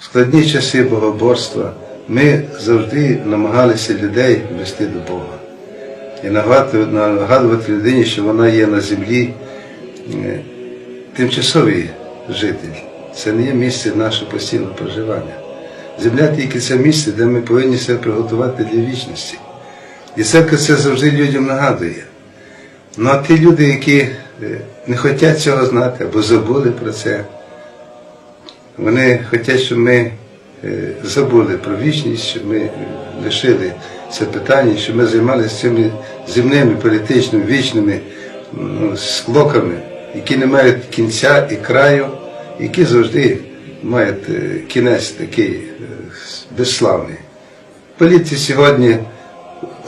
В складні часи богоборства ми завжди намагалися людей вести до Бога і нагадувати, людині, що вона є на землі е, тимчасовий житель. Це не є місце нашого постійного проживання. Земля тільки це місце, де ми повинні себе приготувати для вічності. І церква це завжди людям нагадує. Ну а ті люди, які е, не хочуть цього знати або забули про це, вони хочуть, щоб ми е, забули про вічність, щоб ми лишили це питання, щоб ми займалися цими земними, політичними, вічними ну, склоками, які не мають кінця і краю, які завжди мають е, кінець такий е, безславний. В сьогодні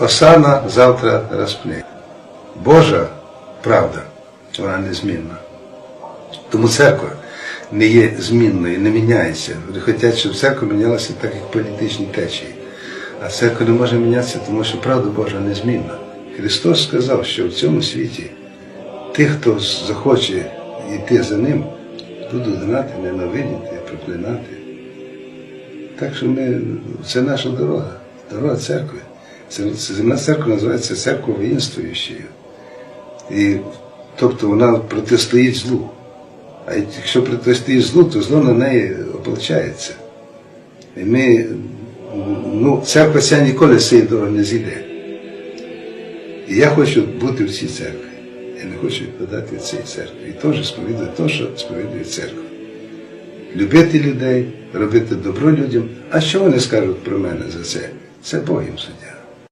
осана, завтра розпне. Божа правда, вона незмінна. Тому церква не є змінною, не міняється. Вони хочуть, щоб церква мінялася так, як політичні течії. А церква не може мінятися, тому що правда Божа незмінна. Христос сказав, що в цьому світі тих, хто захоче йти за ним, будуть знати, ненавидіти, проклинати. Так що ми, це наша дорога, дорога церкви. Це, це земна церква називається церква воїнствуючою. І, тобто вона протистоїть злу. А якщо протистоїть злу, то зло на неї ополчається. І ми, ну, церква ця ніколи з цієї дороги не зійде. І я хочу бути в цій церкві. Я не хочу відпадати від цієї церкви. І теж сповідую те, що сповідує церква. Любити людей, робити добро людям. А що вони скажуть про мене за це? Це Бог їм суддя.